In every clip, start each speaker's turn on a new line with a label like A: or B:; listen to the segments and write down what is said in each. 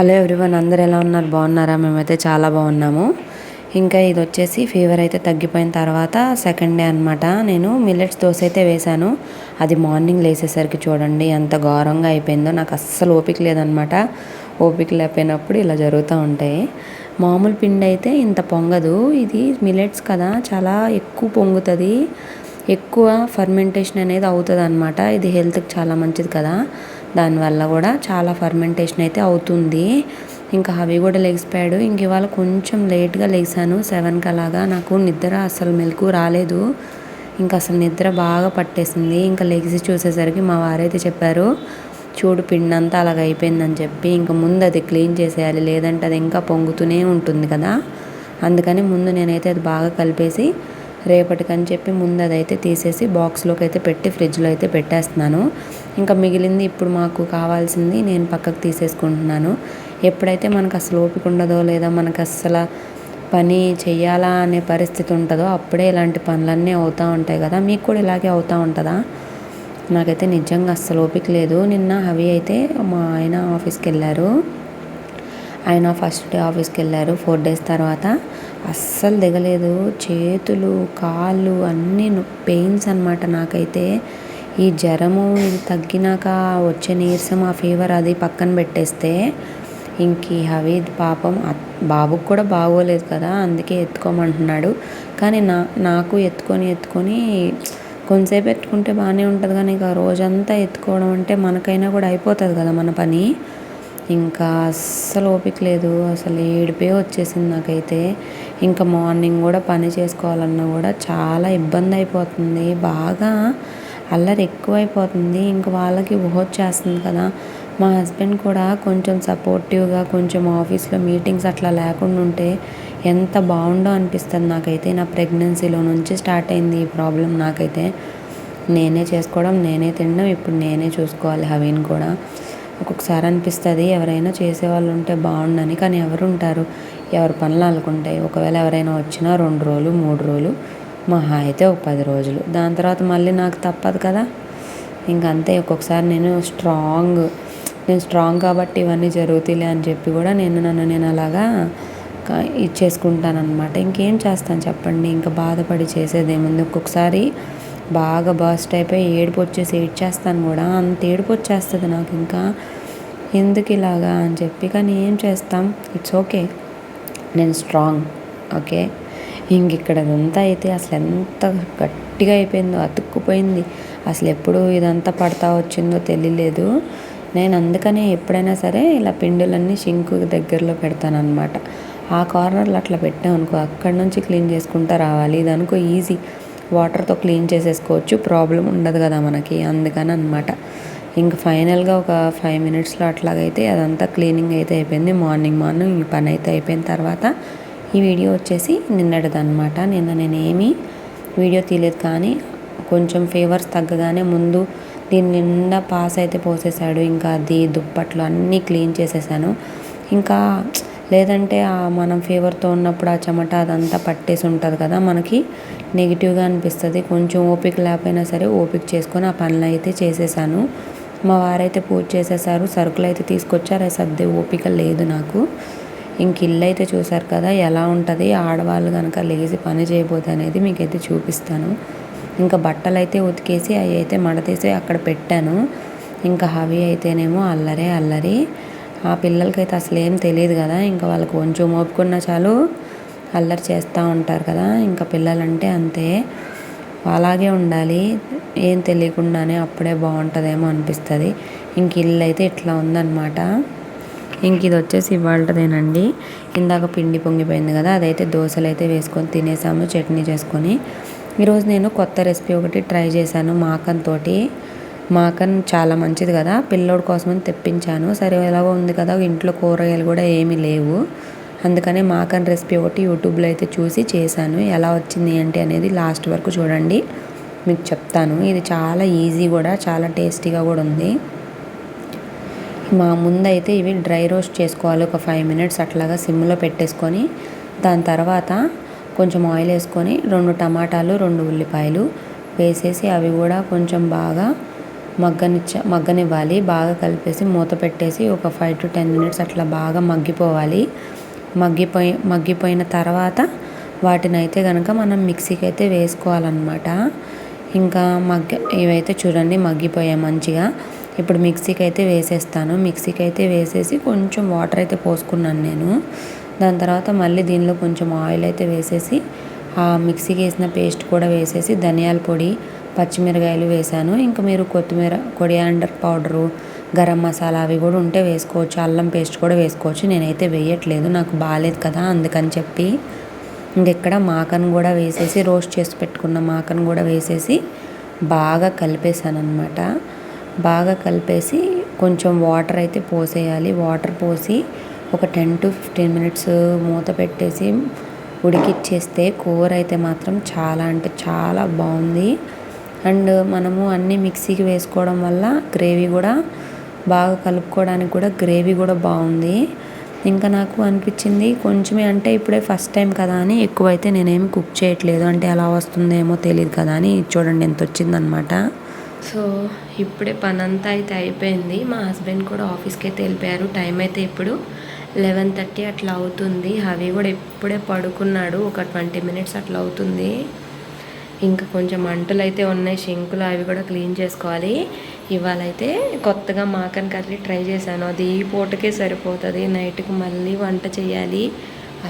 A: Hello everyone అందరు ఎలా ఉన్నారు? బాగున్నారా? మేమైతే చాలా బాగున్నాము. ఇంకా ఇది వచ్చేసి ఫీవర్ అయితే తగ్గిపోయిన తర్వాత సెకండ్ డే అనమాట నేను మిల్లెట్స్ దోశ అయితే వేశాను. అది మార్నింగ్ లేసేసరికి చూడండి ఎంత ఘోరంగా అయిపోయిందో. నాకు అస్సలు ఓపిక లేదనమాట ఓపిక లేకపోయినప్పుడు ఇలా జరుగుతూ ఉంటాయి. మామూలు పిండి అయితే ఇంత పొంగదు. ఇది మిల్లెట్స్ కదా చాలా ఎక్కువ పొంగుతుంది. ఎక్కువ ఫర్మెంటేషన్ అనేది అవుతుంది అనమాట ఇది హెల్త్కి చాలా మంచిది కదా. దానివల్ల కూడా చాలా ఫర్మెంటేషన్ అయితే అవుతుంది. ఇంకా అవి కూడా లెగిసిపోయాడు ఇంక ఇవాళ కొంచెం లేట్గా లేసాను సెవెన్కి అలాగా నాకు నిద్ర అసలు మెలకు రాలేదు. ఇంకా అసలు నిద్ర బాగా పట్టేసింది. ఇంకా లెగిసి చూసేసరికి మా వారైతే చెప్పారు చూడు పిండి అంతా అలాగ అయిపోయిందని చెప్పి ఇంకా ముందు అది క్లీన్ చేసేయాలి. లేదంటే అది ఇంకా పొంగుతూనే ఉంటుంది కదా. అందుకని ముందు నేనైతే అది బాగా కలిపేసి రేపటికని చెప్పి ముందు అదైతే తీసేసి బాక్స్లోకి అయితే పెట్టి ఫ్రిడ్జ్లో అయితే పెట్టేస్తున్నాను. ఇంకా మిగిలింది ఇప్పుడు మాకు కావాల్సింది నేను పక్కకు తీసేసుకుంటున్నాను. ఎప్పుడైతే మనకు అసలు ఓపిక ఉండదో లేదా మనకు అసలు పని చేయాలా అనే పరిస్థితి ఉంటుందో అప్పుడే ఇలాంటి పనులన్నీ అవుతూ ఉంటాయి కదా. మీకు కూడా ఇలాగే అవుతూ ఉంటుందా? నాకైతే నిజంగా అస్సలు ఓపిక లేదు. నిన్న అవి అయితే మా ఆయన ఆఫీస్కి వెళ్ళారు ఆయన ఫస్ట్ డే ఆఫీస్కి వెళ్ళారు ఫోర్ డేస్ తర్వాత అస్సలు దిగలేదు. చేతులు కాళ్ళు అన్నీ పెయిన్స్ అనమాట నాకైతే. ఈ జ్వరము ఇది తగ్గినాక వచ్చే నీరసం ఆ ఫీవర్ అది పక్కన పెట్టేస్తే ఇంక హవీద్ పాపం బాబుకు కూడా బాగోలేదు కదా అందుకే ఎత్తుకోమంటున్నాడు. కానీ నా నాకు ఎత్తుకొని ఎత్తుకొని కొంతసేపు ఎత్తుకుంటే బాగానే ఉంటుంది కానీ ఇక రోజంతా ఎత్తుకోవడం అంటే మనకైనా కూడా అయిపోతుంది కదా మన పని. ఇంకా అస్సలు ఓపిక లేదు. అసలు ఏడిపే వచ్చేసింది నాకైతే. ఇంకా మార్నింగ్ కూడా పని చేసుకోవాలన్నా కూడా చాలా ఇబ్బంది అయిపోతుంది. బాగా అల్లరి ఎక్కువైపోతుంది. ఇంకా వాళ్ళకి వచ్చేస్తుంది కదా. మా హస్బెండ్ కూడా కొంచెం సపోర్టివ్గా కొంచెం ఆఫీస్లో మీటింగ్స్ అట్లా లేకుండా ఉంటే ఎంత బాగుండో అనిపిస్తుంది నాకైతే. నా ప్రెగ్నెన్సీలో నుంచి స్టార్ట్ అయింది ఈ ప్రాబ్లం నాకైతే. నేనే చేసుకోవడం నేనే తినడం ఇప్పుడు నేనే చూసుకోవాలి హవీన్ కూడా. ఒక్కొక్కసారి అనిపిస్తుంది ఎవరైనా చేసేవాళ్ళు ఉంటే బాగుండని కానీ ఎవరు ఉంటారు ఎవరి పనులు అనుకుంటాయి ఒకవేళ ఎవరైనా వచ్చినా రెండు రోజులు మూడు రోజులు మహా అయితే ఒక పది రోజులు. దాని తర్వాత మళ్ళీ నాకు తప్పదు కదా. ఇంకంతే ఒక్కొక్కసారి నేను స్ట్రాంగ్ నేను స్ట్రాంగ్ కాబట్టి ఇవన్నీ జరుగుతాయిలే అని చెప్పి కూడా నేను నన్ను నేను అలాగా ఇచ్చేసుకుంటానమాట ఇంకేం చేస్తాను చెప్పండి? ఇంకా బాధపడి చేసేది ఏముంది ఒక్కొక్కసారి బాగా బస్ట్ అయిపోయి ఏడుపు వచ్చేసి ఏడ్చేస్తాను కూడా. అంత ఏడుపు వచ్చేస్తుంది నాకు ఇంకా. ఎందుకు ఇలాగా అని చెప్పి కానీ ఏం చేస్తాం? ఇట్స్ ఓకే నేను స్ట్రాంగ్ ఓకే ఇంక ఇక్కడ ఇదంతా అయితే అసలు ఎంత గట్టిగా అయిపోయిందో అతుక్కుపోయింది. అసలు ఎప్పుడు ఇదంతా పడతా వచ్చిందో తెలియలేదు. నేను అందుకనే ఎప్పుడైనా సరే ఇలా పిండులన్నీ షింకు దగ్గరలో పెడతాను ఆ కార్నర్లో అట్లా పెట్టాం అనుకో అక్కడి నుంచి క్లీన్ చేసుకుంటా రావాలి. ఇది అనుకో ఈజీ వాటర్తో క్లీన్ చేసేసుకోవచ్చు. ప్రాబ్లం ఉండదు కదా మనకి అందుకని అనమాట ఇంక ఫైనల్గా ఒక ఫైవ్ మినిట్స్లో అట్లాగైతే అదంతా క్లీనింగ్ అయితే అయిపోయింది. మార్నింగ్ మార్నింగ్ ఈ పని అయితే అయిపోయిన తర్వాత ఈ వీడియో వచ్చేసి నిన్నటిదనమాట నిన్న నేనేమి వీడియో తీయలేదు కానీ కొంచెం ఫీవర్స్ తగ్గగానే ముందు దీని నిండా పాస్ అయితే పోసేసాడు ఇంకా అది దుప్పట్లు అన్నీ క్లీన్ చేసేసాను. ఇంకా లేదంటే మనం ఫీవర్తో ఉన్నప్పుడు ఆ చెమట అదంతా పట్టేసి ఉంటుంది కదా మనకి నెగిటివ్గా అనిపిస్తుంది. కొంచెం ఓపిక లేకపోయినా సరే ఓపిక చేసుకొని ఆ పనులు అయితే చేసేసాను. మా వారైతే పూజ చేసేసారు సరుకులు అయితే తీసుకొచ్చారు. సర్దే ఓపిక లేదు నాకు. ఇంక ఇల్లు అయితే చూసారు కదా ఎలా ఉంటుంది? ఆడవాళ్ళు కనుక లేచి పని చేయబోతే అనేది మీకైతే చూపిస్తాను. ఇంకా బట్టలు అయితే ఉతికేసి అవి అయితే మడతీసి అక్కడ పెట్టాను. ఇంకా హవి అయితేనేమో అల్లరే అల్లరి. ఆ పిల్లలకైతే అసలు ఏం తెలియదు కదా. ఇంకా వాళ్ళకి కొంచెం మోపుకున్న చాలు అల్లరి చేస్తూ ఉంటారు కదా. ఇంకా పిల్లలంటే అంతే. అలాగే ఉండాలి. ఏం తెలియకుండానే అప్పుడే బాగుంటుందేమో అనిపిస్తుంది. ఇంక ఇల్లు అయితే ఇట్లా ఉందన్నమాట. ఇంక ఇది వచ్చేసి ఇవాళదేనండి ఇందాక పిండి పొంగిపోయింది కదా. అదైతే దోశలు అయితే వేసుకొని తినేసాము చట్నీ చేసుకొని. ఈరోజు నేను కొత్త రెసిపీ ఒకటి ట్రై చేశాను మాకన్ మాకన్ చాలా మంచిది కదా. పిల్లోడి కోసమని తెప్పించాను. సరే ఎలాగో ఉంది కదా ఇంట్లో కూరగాయలు కూడా ఏమీ లేవు. అందుకనే మాకన్ రెసిపీ ఒకటి యూట్యూబ్లో అయితే చూసి చేశాను. ఎలా వచ్చింది ఏంటి అనేది లాస్ట్ వరకు చూడండి. మీకు చెప్తాను. ఇది చాలా ఈజీ కూడా చాలా టేస్టీగా కూడా ఉంది. మా ముందైతే ఇవి డ్రై రోస్ట్ చేసుకోవాలి. ఒక ఫైవ్ మినిట్స్ అట్లాగా సిమ్లో పెట్టేసుకొని దాని తర్వాత కొంచెం ఆయిల్ వేసుకొని రెండు టమాటాలు రెండు ఉల్లిపాయలు వేసేసి అవి కూడా కొంచెం బాగా మగ్గనిచ్చ మగ్గనివ్వాలి. బాగా కలిపేసి మూత పెట్టేసి ఒక ఫైవ్ టు టెన్ మినిట్స్ అట్లా బాగా మగ్గిపోవాలి. మగ్గిపోయి మగ్గిపోయిన తర్వాత వాటిని అయితే కనుక మనం మిక్సీకి అయితే వేసుకోవాలన్నమాట. ఇంకా మగ్గ ఇవైతే చూడండి మగ్గిపోయాయి మంచిగా. ఇప్పుడు మిక్సీకి అయితే వేసేస్తాను. మిక్సీకి అయితే వేసేసి కొంచెం వాటర్ అయితే పోసుకున్నాను నేను. దాని తర్వాత మళ్ళీ దీనిలో కొంచెం ఆయిల్ అయితే వేసేసి ఆ మిక్సీకి వేసిన పేస్ట్ కూడా వేసేసి ధనియాల పొడి పచ్చిమిరకాయలు వేసాను ఇంకా మీరు కొత్తిమీర కొడియాండర్ పౌడరు గరం మసాలా అవి కూడా ఉంటే వేసుకోవచ్చు. అల్లం పేస్ట్ కూడా వేసుకోవచ్చు. నేనైతే వేయట్లేదు. నాకు బాగాలేదు కదా అందుకని చెప్పి ఇంకెక్కడ మాకను కూడా వేసేసి రోస్ట్ చేసి పెట్టుకున్న మాకను కూడా వేసేసి బాగా కలిపేసాను అనమాట బాగా కలిపేసి కొంచెం వాటర్ అయితే పోసేయాలి. వాటర్ పోసి ఒక టెన్ టు ఫిఫ్టీన్ మినిట్స్ మూత పెట్టేసి ఉడికిచ్చేస్తే కూర అయితే మాత్రం చాలా అంటే చాలా బాగుంది. అండ్ మనము అన్నీ మిక్సీకి వేసుకోవడం వల్ల గ్రేవీ కూడా బాగా కలుపుకోవడానికి కూడా గ్రేవీ కూడా బాగుంది. ఇంకా నాకు అనిపించింది కొంచెమే అంటే ఇప్పుడే ఫస్ట్ టైం కదా అని ఎక్కువైతే నేనేమి కుక్ చేయట్లేదు. అంటే ఎలా వస్తుందేమో తెలియదు కదా అని చూడండి ఎంత వచ్చిందనమాట సో ఇప్పుడే పని అంతా అయితే అయిపోయింది. మా హస్బెండ్ కూడా ఆఫీస్కి అయితే వెళ్ళిపోయారు. టైం అయితే ఇప్పుడు లెవెన్ థర్టీ అట్లా అవుతుంది. అవి కూడా ఇప్పుడే పడుకున్నాడు. ఒక ట్వంటీ మినిట్స్ అట్లా అవుతుంది. ఇంకా కొంచెం మంటలు అయితే ఉన్నాయి షింకులు అవి కూడా క్లీన్ చేసుకోవాలి. ఇవాళ అయితే కొత్తగా మాకన్ కర్రీ ట్రై చేశాను. అది ఈ పూటకే సరిపోతుంది. నైట్కి మళ్ళీ వంట చేయాలి.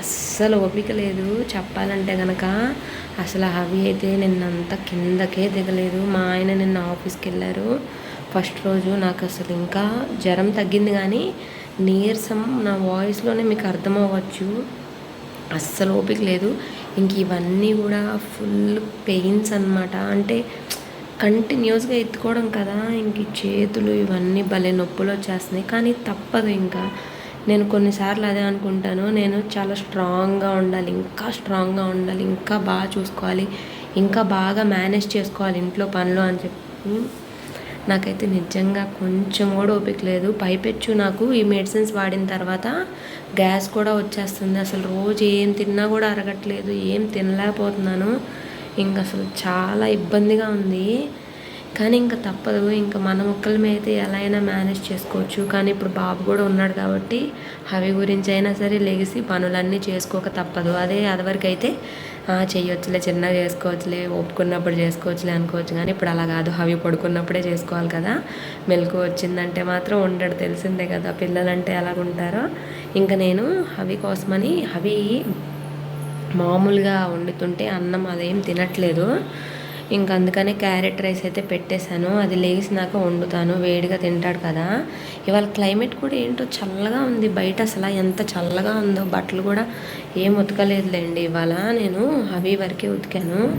A: అస్సలు ఓపిక లేదు. చెప్పాలంటే కనుక అసలు అవి అయితే నిన్నంతా కిందకే దిగలేదు. మా ఆయన నిన్న ఆఫీస్కి వెళ్ళారు ఫస్ట్ రోజు నాకు అసలు ఇంకా జ్వరం తగ్గింది కానీ నీరసం నా వాయిస్లోనే మీకు అర్థమవ్వచ్చు. అస్సలు ఓపిక లేదు. ఇంక ఇవన్నీ కూడా ఫుల్ పెయిన్స్ అనమాట అంటే కంటిన్యూస్గా ఎత్తుకోవడం కదా ఇంక చేతులు ఇవన్నీ భలే నొప్పులు వచ్చేస్తున్నాయి. కానీ తప్పదు ఇంకా. నేను కొన్నిసార్లు అదే అనుకుంటాను నేను చాలా స్ట్రాంగ్గా ఉండాలి ఇంకా స్ట్రాంగ్గా ఉండాలి ఇంకా బాగా చూసుకోవాలి ఇంకా బాగా మేనేజ్ చేసుకోవాలి ఇంట్లో పనులు అని చెప్పి. నాకైతే నిజంగా కొంచెం కూడా ఓపిక లేదు. పైపెచ్చు నాకు. ఈ మెడిసిన్స్ వాడిన తర్వాత గ్యాస్ కూడా వచ్చేస్తుంది. అసలు రోజు ఏం తిన్నా కూడా అరగట్లేదు. ఏం తినలేకపోతున్నాను. ఇంకా అసలు చాలా ఇబ్బందిగా ఉంది. కానీ ఇంకా తప్పదు. ఇంకా మన ఒక్కరిమే అయితే ఎలా అయినా మేనేజ్ చేసుకోవచ్చు. కానీ ఇప్పుడు బాబు కూడా ఉన్నాడు కాబట్టి అవి గురించి అయినా సరే లెగిసి పనులన్నీ చేసుకోక తప్పదు. అదే అదివరకు అయితే చిన్నగా చేసుకోవచ్చులే ఒప్పుకున్నప్పుడు చేసుకోవచ్చులే అనుకోవచ్చు. కానీ ఇప్పుడు అలా కాదు. హవి పడుకున్నప్పుడే చేసుకోవాలి కదా. మెలకు వచ్చిందంటే మాత్రం ఉండడు. తెలిసిందే కదా పిల్లలంటే ఎలాగుంటారో. ఇంకా నేను హవి కోసమని హవి మామూలుగా వండుతుంటే అన్నం అదేం తినట్లేదు. ఇంక అందుకనే క్యారెట్ రైస్ అయితే పెట్టేశాను. అది లేచినాక వండుతాను. వేడిగా తింటాడు కదా. ఇవాళ క్లైమేట్ కూడా ఏంటో చల్లగా ఉంది. బయట అసలు ఎంత చల్లగా ఉందో బట్టలు కూడా ఏం ఉతకలేదులేండి ఇవాళ. నేను అవి వరకే ఉతికాను.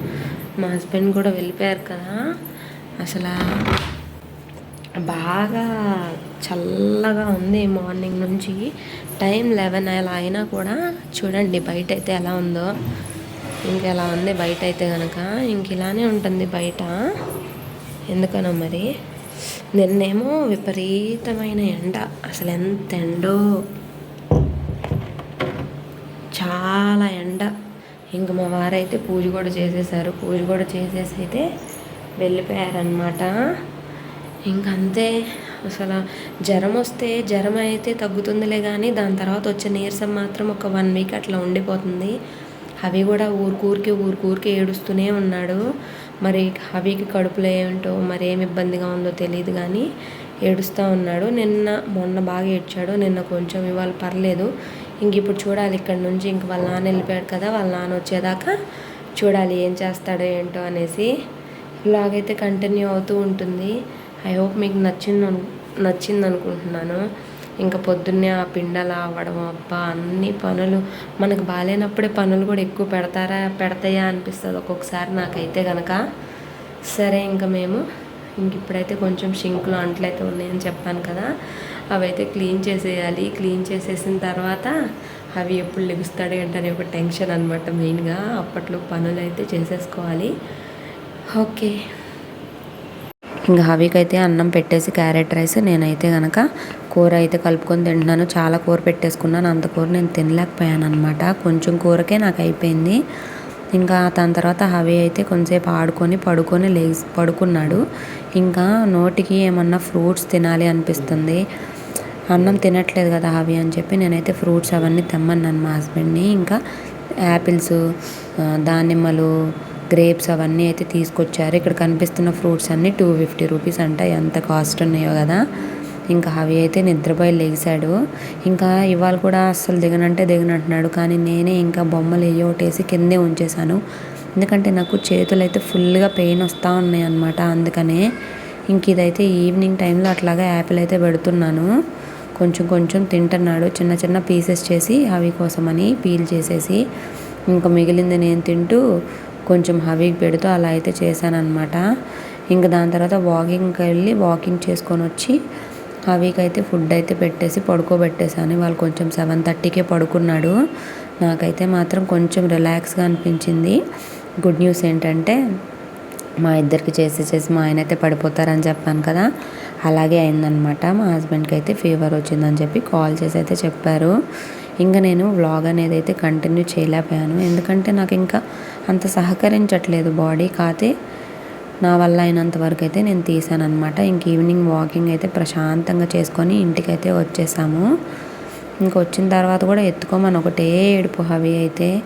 A: మా హస్బెండ్ కూడా వెళ్ళిపోయారు కదా. అసలు బాగా చల్లగా ఉంది మార్నింగ్ నుంచి. టైం లెవెన్ అలా అయినా కూడా చూడండి బయట అయితే ఎలా ఉందో. ఇంకెలా ఉంది బయట అయితే కనుక ఇంక ఇలానే ఉంటుంది బయట. ఎందుకనో మరి? నిన్నేమో విపరీతమైన ఎండ. అసలు ఎంత ఎండో. చాలా ఎండ. ఇంక మా వారైతే పూజ కూడా చేసేసారు. పూజ కూడా చేసేసి అయితే వెళ్ళిపోయారనమాట ఇంకంతే అసలు జ్వరం వస్తే జ్వరం అయితే తగ్గుతుందిలే కానీ దాని తర్వాత వచ్చే నీరసం మాత్రం ఒక వన్ వీక్ అట్లా ఉండిపోతుంది. అవి కూడా ఊరికూరికి ఊరికూరికి ఏడుస్తూనే ఉన్నాడు. మరి హవికి కడుపులో ఏమిటో మరి ఏమి ఇబ్బందిగా ఉందో తెలియదు కానీ ఏడుస్తూ ఉన్నాడు. నిన్న మొన్న బాగా ఏడ్చాడు. నిన్న కొంచెం ఇవాళ పర్లేదు. ఇంక ఇప్పుడు చూడాలి ఇక్కడ నుంచి. ఇంక వాళ్ళ నాన్న వెళ్ళిపోయాడు కదా వాళ్ళ నాన్న వచ్చేదాకా చూడాలి ఏం చేస్తాడో ఏంటో అనేసి. ఇలాగైతే కంటిన్యూ అవుతూ ఉంటుంది. ఐ హోప్ మీకు నచ్చింది నచ్చింది అనుకుంటున్నాను ఇంకా పొద్దున్నే ఆ పిండలు అవ్వడం అబ్బా అన్ని పనులు. మనకు బాగాలేనప్పుడే పనులు కూడా ఎక్కువ పెడతారా పెడతాయా అనిపిస్తుంది ఒక్కొక్కసారి నాకైతే కనుక సరే ఇంకా మేము ఇంక ఇప్పుడైతే కొంచెం షింకులు అంట్లయితే ఉన్నాయని చెప్పాను కదా. అవి అయితే క్లీన్ చేసేయాలి. క్లీన్ చేసేసిన తర్వాత అవి ఎప్పుడు లెగుస్తాడు ఏంటనే ఒక టెన్షన్ అనమాట మెయిన్గా. అప్పట్లో పనులు అయితే చేసేసుకోవాలి. ఓకే. ఇంకా హవీకి అయితే అన్నం పెట్టేసి క్యారెట్ రైస్ నేనైతే కనుక కూర అయితే కలుపుకొని తింటున్నాను. చాలా కూర పెట్టేసుకున్నాను. అంత కూర నేను తినలేకపోయాను అనమాట కొంచెం కూరకే నాకు అయిపోయింది. ఇంకా దాని తర్వాత హవి అయితే కొంచెంసేపు ఆడుకొని పడుకొని లేచి పడుకున్నాడు. ఇంకా నోటికి ఏమన్నా ఫ్రూట్స్ తినాలి అనిపిస్తుంది. అన్నం తినట్లేదు కదా హవి అని చెప్పి నేనైతే ఫ్రూట్స్ అవన్నీ తెమ్మన్నాను మా హస్బెండ్ని. ఇంకా యాపిల్స్ దానిమ్మలు గ్రేప్స్ అవన్నీ అయితే తీసుకొచ్చారు. ఇక్కడ కనిపిస్తున్న ఫ్రూట్స్ అన్నీ టూ ఫిఫ్టీ రూపీస్ అంట. ఎంత కాస్ట్ ఉన్నాయో కదా. ఇంకా అవి అయితే నిద్రపోయి లేచాడు. ఇంకా ఇవాళ కూడా అస్సలు దిగనంటే దిగనంటున్నాడు. కానీ నేనే ఇంకా బొమ్మలు ఏ ఒకటేసి కిందే ఉంచేశాను. ఎందుకంటే నాకు చేతులు అయితే ఫుల్గా పెయిన్ వస్తూ ఉన్నాయి అనమాట అందుకనే ఇంక ఇదైతే ఈవినింగ్ టైంలో అట్లాగా యాపిల్ అయితే పెడుతున్నాను. కొంచెం కొంచెం తింటున్నాడు. చిన్న చిన్న పీసెస్ చేసి అవి కోసమని పీల్ చేసేసి ఇంకా మిగిలింది నేను తింటూ కొంచెం హవీకి పెడుతూ అలా అయితే చేశాను అనమాట ఇంకా దాని తర్వాత వాకింగ్కి వెళ్ళి వాకింగ్ చేసుకొని వచ్చి హవీకి అయితే ఫుడ్ అయితే పెట్టేసి పడుకోబెట్టేశాను. వాళ్ళు కొంచెం సెవెన్ థర్టీకే పడుకున్నాడు. నాకైతే మాత్రం కొంచెం రిలాక్స్గా అనిపించింది. గుడ్ న్యూస్ ఏంటంటే మా ఇద్దరికి చేసి చేసి మా ఆయన అయితే పడిపోతారని చెప్పాను కదా. అలాగే అయిందనమాట మా హస్బెండ్కి అయితే ఫీవర్ వచ్చిందని చెప్పి కాల్ చేసి అయితే చెప్పారు. ఇంకా నేను వ్లాగ్ అనేది అయితే కంటిన్యూ చేయలేకపోయాను. ఎందుకంటే నాకు ఇంకా అంత సహకరించట్లేదు బాడీ కాతే నా వల్ల అయినంత వరకు అయితే నేను తీసాను అనమాట ఇంక ఈవినింగ్ వాకింగ్ అయితే ప్రశాంతంగా చేసుకొని ఇంటికైతే వచ్చేసాము. ఇంక వచ్చిన తర్వాత కూడా ఎత్తుకోమని ఒకటే ఏడుపు హవి అయితే.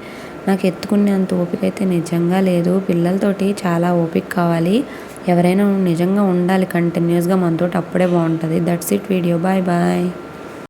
A: నాకు ఎత్తుకునే అంత ఓపిక అయితే నిజంగా లేదు. పిల్లలతోటి చాలా ఓపిక కావాలి. ఎవరైనా నిజంగా ఉండాలి కంటిన్యూస్గా మనతోటి అప్పుడే బాగుంటుంది. That's it video bye bye